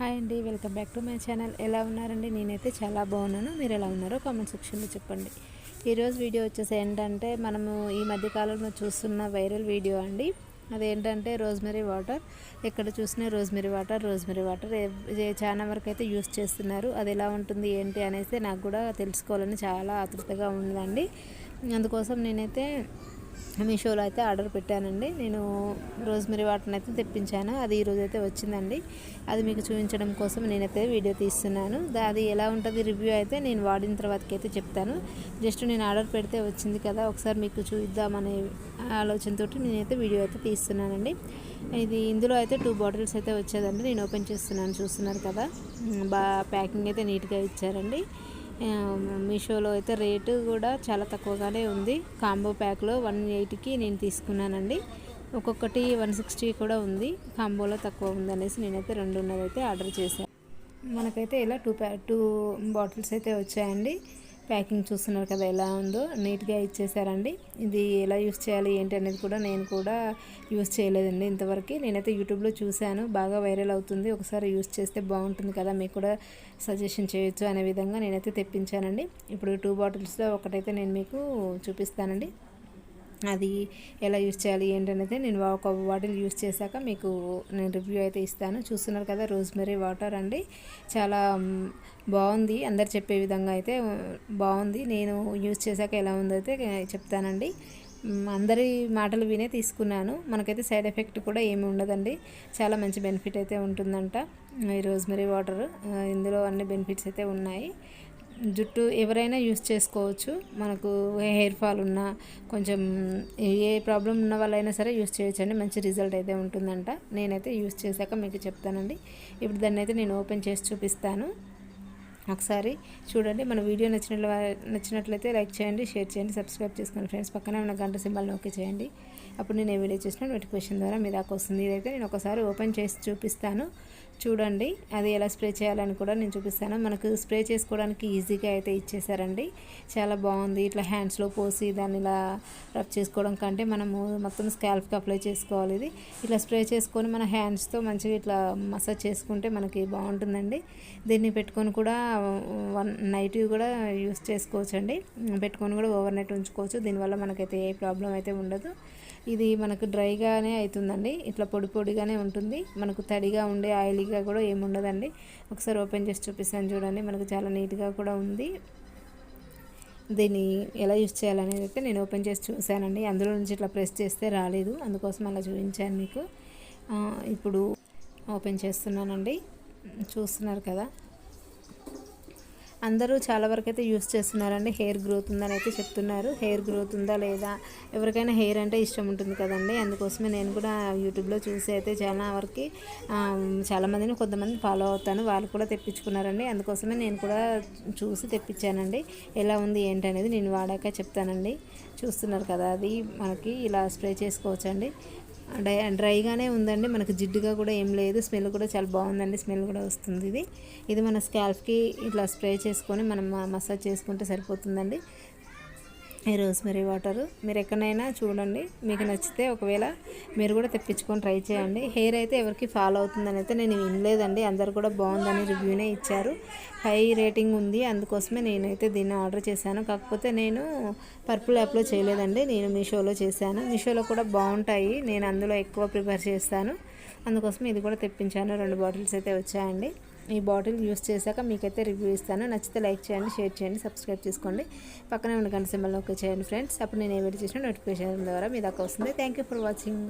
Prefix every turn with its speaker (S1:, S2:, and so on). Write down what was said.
S1: Hi అండి welcome back to my channel. ఎలా ఉన్నారండి? నేనైతే చాలా బాగున్నాను. మీరు ఎలా ఉన్నారో కామెంట్ సెక్షన్లో చెప్పండి. ఈరోజు వీడియో వచ్చేసి ఏంటంటే మనము ఈ మధ్యకాలంలో చూస్తున్న వైరల్ వీడియో అండి. అదేంటంటే రోజ్మెరీ వాటర్. ఎక్కడ చూసినా రోజ్మెరీ వాటర్ రోజ్మెరీ వాటర్. చాలా వరకు అయితే యూస్ చేస్తున్నారు అది ఎలా ఉంటుంది ఏంటి అనేసి నాకు కూడా తెలుసుకోవాలని చాలా ఆతృతగా ఉందండి అందుకోసం నేనైతే మీషోలో అయితే ఆర్డర్ పెట్టానండి. నేను రోజ్మెరీ వాటర్ని అయితే తెప్పించాను. అది ఈరోజు అయితే వచ్చిందండి. అది మీకు చూపించడం కోసం నేనైతే వీడియో తీస్తున్నాను. అది ఎలా ఉంటుంది రివ్యూ అయితే నేను వాడిన తర్వాతకి అయితే చెప్తాను. జస్ట్ నేను ఆర్డర్ పెడితే వచ్చింది కదా ఒకసారి మీకు చూద్దామనే ఆలోచనతో నేనైతే వీడియో అయితే తీస్తున్నానండి. ఇది ఇందులో అయితే టూ బాటిల్స్ అయితే వచ్చేదండి. నేను ఓపెన్ చేస్తున్నాను చూస్తున్నారు కదా. బాగా ప్యాకింగ్ అయితే నీట్గా ఇచ్చారండి. మీషోలో అయితే రేటు కూడా చాలా తక్కువగానే ఉంది. కాంబో ప్యాక్లో వన్ ఎయిటీకి నేను తీసుకున్నానండి. ఒక్కొక్కటి వన్ సిక్స్టీ కూడా ఉంది. కాంబోలో తక్కువ ఉందనేసి నేనైతే రెండున్నర అయితే ఆర్డర్ చేశాను. మనకైతే ఇలా టూ ప్యా టూ బాటిల్స్ అయితే వచ్చాయండి. ప్యాకింగ్ చూస్తున్నారు కదా ఎలా ఉందో నీట్గా ఇచ్చేసారండి. ఇది ఎలా యూస్ చేయాలి ఏంటి అనేది కూడా నేను కూడా యూస్ చేయలేదండి. ఇంతవరకు నేనైతే యూట్యూబ్లో చూశాను బాగా వైరల్ అవుతుంది. ఒకసారి యూస్ చేస్తే బాగుంటుంది కదా మీకు కూడా సజెషన్ చేయొచ్చు అనే విధంగా నేనైతే తెప్పించానండి. ఇప్పుడు టూ బాటిల్స్లో ఒకటైతే నేను మీకు చూపిస్తానండి. అది ఎలా యూస్ చేయాలి ఏంటనేది నేను ఒక బాటిల్ యూస్ చేశాక మీకు నేను రివ్యూ అయితే ఇస్తాను. చూస్తున్నారు కదా రోజ్మెరీ వాటర్ అండి. చాలా బాగుంది. అందరు చెప్పే విధంగా అయితే బాగుంది. నేను యూస్ చేశాక ఎలా ఉందో అయితే చెప్తానండి. అందరి మాటలు వినే తీసుకున్నాను. మనకైతే సైడ్ ఎఫెక్ట్ కూడా ఏమి ఉండదండి. చాలా మంచి బెనిఫిట్ అయితే ఉంటుందంట. ఈ రోజ్మెరీ వాటర్ ఇందులో అన్ని బెనిఫిట్స్ అయితే ఉన్నాయి. జుట్టు ఎవరైనా యూస్ చేసుకోవచ్చు. మనకు హెయిర్ ఫాల్ ఉన్నా కొంచెం ఏ ప్రాబ్లం ఉన్న వాళ్ళైనా సరే యూస్ చేయొచ్చండి. మంచి రిజల్ట్ అయితే ఉంటుందంట. నేనైతే యూస్ చేశాక మీకు చెప్తానండి. ఇప్పుడు దాన్ని అయితే నేను ఓపెన్ చేసి చూపిస్తాను. ఒకసారి చూడండి. మన వీడియో నచ్చినట్లు నచ్చినట్లయితే లైక్ చేయండి షేర్ చేయండి సబ్స్క్రైబ్ చేసుకోండి ఫ్రెండ్స్. పక్కనే ఉన్న గంట సింబల్ నొక్కి చేయండి. అప్పుడు నేను ఏ వీడియో చేసినా నోటిఫికేషన్ ద్వారా మీ దాకా వస్తుంది. ఇదైతే నేను ఒకసారి ఓపెన్ చేసి చూపిస్తాను. చూడండి అది ఎలా స్ప్రే చేయాలని కూడా నేను చూపిస్తాను. మనకు స్ప్రే చేసుకోవడానికి ఈజీగా అయితే ఇచ్చేసారండి చాలా బాగుంది. ఇట్లా హ్యాండ్స్లో పోసి దాన్ని ఇలా రబ్ చేసుకోవడం కంటే మనము మొత్తం స్కాల్ప్కి అప్లై చేసుకోవాలి ఇది. ఇట్లా స్ప్రే చేసుకొని మన హ్యాండ్స్తో మంచిగా ఇట్లా మసాజ్ చేసుకుంటే మనకి బాగుంటుందండి. దీన్ని పెట్టుకొని కూడా వన్ నైట్ కూడా యూస్ చేసుకోవచ్చండి. పెట్టుకొని కూడా ఓవర్ నైట్ ఉంచుకోవచ్చు. దీనివల్ల మనకైతే ఏ ప్రాబ్లం అయితే ఉండదు. ఇది మనకు డ్రైగానే అవుతుందండి. ఇట్లా పొడి పొడిగానే ఉంటుంది. మనకు తడిగా ఉండే నీట్గా కూడా ఏముండదండి. ఒకసారి ఓపెన్ చేసి చూపిస్తాను చూడండి. మనకు చాలా నీట్గా కూడా ఉంది. దీన్ని ఎలా యూస్ చేయాలనేది అయితే నేను ఓపెన్ చేసి చూశానండి. అందులో నుంచి ఇట్లా ప్రెస్ చేస్తే రాలేదు. అందుకోసం అలా చూపించాను మీకు. ఇప్పుడు ఓపెన్ చేస్తున్నానండి. చూస్తున్నారు కదా. అందరూ చాలా వరకు అయితే యూస్ చేస్తున్నారండి. హెయిర్ గ్రోత్ ఉందని అయితే చెప్తున్నారు. హెయిర్ గ్రోత్ ఉందా లేదా? ఎవరికైనా హెయిర్ అంటే ఇష్టం ఉంటుంది కదండి. అందుకోసమే నేను కూడా యూట్యూబ్లో చూసి అయితే చాలా వరకు చాలామందిని కొంతమంది ఫాలో అవుతాను. వాళ్ళు కూడా తెప్పించుకున్నారండి. అందుకోసమే నేను కూడా చూసి తెప్పించానండి. ఎలా ఉంది ఏంటనేది నేను వాడాక చెప్తానండి. చూస్తున్నారు కదా అది మనకి ఇలా స్ప్రే చేసుకోవచ్చండి. డ్రైగానే ఉందండి. మనకు జిడ్డుగా కూడా ఏం లేదు. స్మెల్ కూడా చాలా బాగుందండి. స్మెల్ కూడా వస్తుంది ఇది. ఇది మన స్కాల్ఫ్కి ఇట్లా స్ప్రే చేసుకొని మనం మసాజ్ చేసుకుంటే సరిపోతుందండి. ఈ రోజ్మెరీ వాటర్ మీరు ఎక్కడైనా చూడండి మీకు నచ్చితే ఒకవేళ మీరు కూడా తెప్పించుకొని ట్రై చేయండి. హెయిర్ అయితే ఎవరికి ఫాలో అవుతుందని అయితే నేను వినలేదండి. అందరు కూడా బాగుందని రివ్యూనే ఇచ్చారు. హై రేటింగ్ ఉంది అందుకోసమే నేనైతే దీన్ని ఆర్డర్ చేశాను. కాకపోతే నేను పర్పుల్ యాప్లో చేయలేదండి నేను మీషోలో చేశాను. మీషోలో కూడా బాగుంటాయి నేను అందులో ఎక్కువ ప్రిపేర్ చేస్తాను. అందుకోసం ఇది కూడా తెప్పించాను. రెండు బాటిల్స్ అయితే వచ్చాయండి. ఈ బాటిల్ యూస్ చేశాక మీకైతే రివ్యూ ఇస్తాను. నచ్చితే లైక్ చేయండి షేర్ చేయండి సబ్స్క్రైబ్ చేసుకోండి. పక్కనే ఉన్న గంట సింబల్ ఓకే చేయండి ఫ్రెండ్స్. అప్పుడు నేను ఏ వీడియో చేసిన నోటిఫికేషన్ ద్వారా మీ దాకా వస్తుంది. Thank for watching